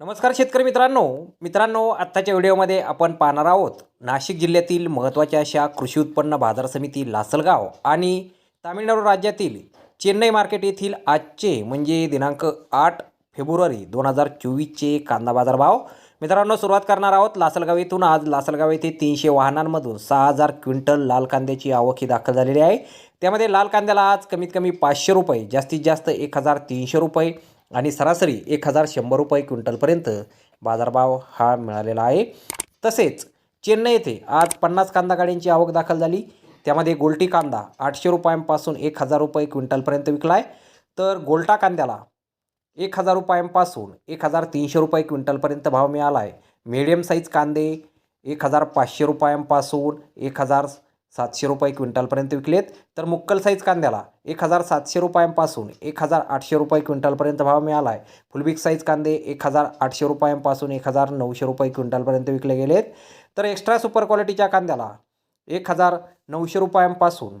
नमस्कार शेतकरी मित्रांनो. मित्रांनो आत्ताच्या व्हिडिओमध्ये आपण पाहणार आहोत नाशिक जिल्ह्यातील महत्त्वाच्या अशा कृषी उत्पन्न बाजार समिती लासलगाव आणि तामिळनाडू राज्यातील चेन्नई मार्केट येथील आजचे म्हणजे दिनांक आठ फेब्रुवारी दोन हजार चोवीसचे कांदा बाजार भाव मित्रांनो सुरुवात करणार आहोत लासलगाव येथून. आज लासलगाव येथे तीनशे वाहनांमधून सहा हजार क्विंटल लाल कांद्याची आवक ही दाखल झालेली आहे. त्यामध्ये लाल कांद्याला आज कमीत कमी पाचशे रुपये जास्तीत जास्त एक हजार तीनशे रुपये आणि सरासरी एक हजार शंभर रुपये क्विंटलपर्यंत बाजारभाव हा मिळालेला आहे. तसेच चेन्नई येथे आज पन्नास कांदा गाड्यांची आवक दाखल झाली. त्यामध्ये गोल्टी कांदा आठशे रुपयांपासून एक हजार रुपये क्विंटलपर्यंत विकला आहे तर गोल्टा कांद्याला एक हजार रुपयांपासून एक हजार तीनशे रुपये क्विंटलपर्यंत भाव मिळाला आहे मीडियम साईज कांदे एक हजार पाचशे रुपयांपासून एक हजार सातशे रुपये क्विंटलपर्यंत विकलेत. तर मुक्कल साईज कांद्याला एक हजार सातशे रुपयांपासून एक हजार आठशे रुपये क्विंटलपर्यंत भाव मिळाला आहे फुलबिक साईज कांदे एक हजार आठशे रुपयांपासून एक हजार नऊशे रुपये क्विंटलपर्यंत विकले गेलेत. तर एक्स्ट्रा सुपर क्वालिटीच्या कांद्याला एक हजार नऊशे रुपयांपासून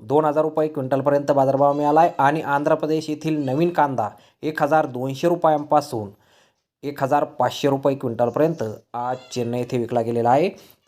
दोन हजार रुपये क्विंटलपर्यंत बाजारभाव मिळाला आहे आणि आंध्र प्रदेश येथील नवीन कांदा एक हजार दोनशे रुपयांपासून एक हजार पाचशे रुपये क्विंटलपर्यंत आज चेन्नई येथे विकला गेलेला आहे.